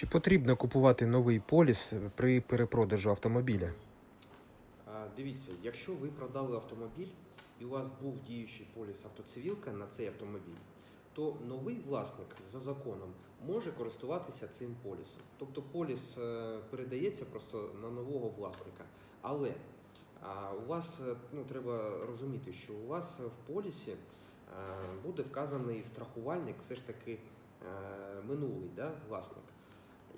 Чи потрібно купувати новий поліс при перепродажу автомобіля? Дивіться, якщо ви продали автомобіль і у вас був діючий поліс автоцивілка на цей автомобіль, то новий власник за законом може користуватися цим полісом. Тобто поліс е, передається просто на нового власника. Але у вас е, ну, треба розуміти, що у вас в полісі е, буде вказаний страхувальник, все ж таки минулий да, власник.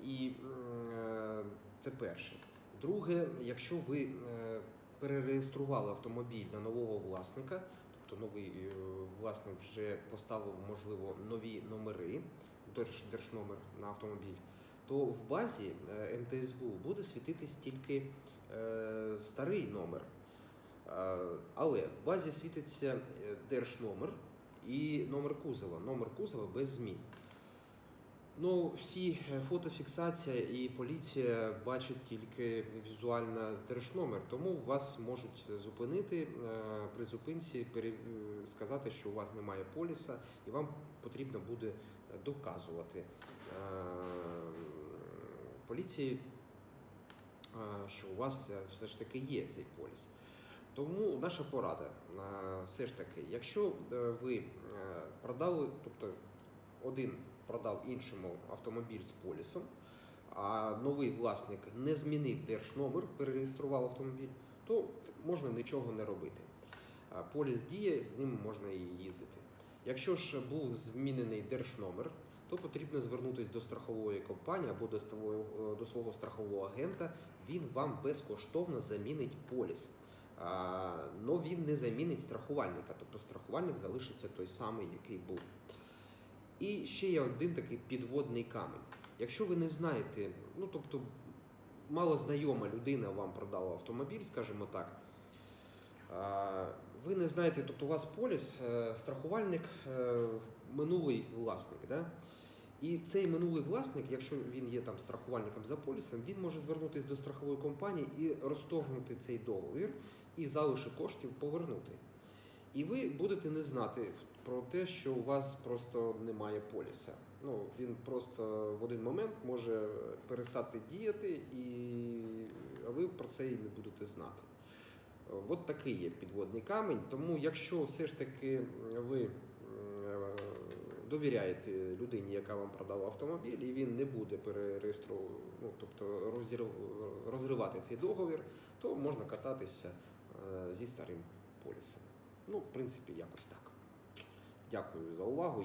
І е, це перше. Друге, якщо ви е, перереєстрували автомобіль на нового власника, тобто новий е, власник вже поставив, можливо, нові номери, держ, держномер на автомобіль, то в базі МТСБУ буде світитись тільки старий номер. Але в базі світиться держномер і номер кузова. Номер кузова без змін. Ну, всі е, фотофіксація і поліція бачать тільки візуально держномер, тому вас можуть зупинити е, при зупинці, е, сказати, що у вас немає поліса, і вам потрібно буде доказувати поліції, що у вас все ж таки є цей поліс. Тому наша порада все ж таки, якщо ви продали, тобто один продав іншому автомобіль з полісом, а новий власник не змінив держномер, перереєстрував автомобіль, то можна нічого не робити. Поліс діє, з ним можна і їздити. Якщо ж був змінений держномер, то потрібно звернутися до страхової компанії або ставо- до свого страхового агента. Він вам безкоштовно замінить поліс. Але він не замінить страхувальника, тобто страхувальник залишиться той самий, який був. І ще є один такий підводний камень. Якщо ви не знаєте, ну тобто мало знайома людина вам продала автомобіль, скажімо так. Ви не знаєте, тобто у вас поліс, е, страхувальник, е, минулий власник. Да? І цей минулий власник, якщо він є там страхувальником за полісом, він може звернутися до страхової компанії і розторгнути цей договір і залишок коштів повернути. І ви будете не знати про те, що у вас просто немає поліса. Ну, він просто в один момент може перестати діяти, і а ви про це і не будете знати. От такий є підводний камінь. Тому, якщо все ж таки ви е, довіряєте людині, яка вам продала автомобіль, і він не буде перереєстровувати, ну, тобто розір- розривати цей договір, то можна кататися е, зі старим полісом. Ну, в принципі, якось так. Дякую за увагу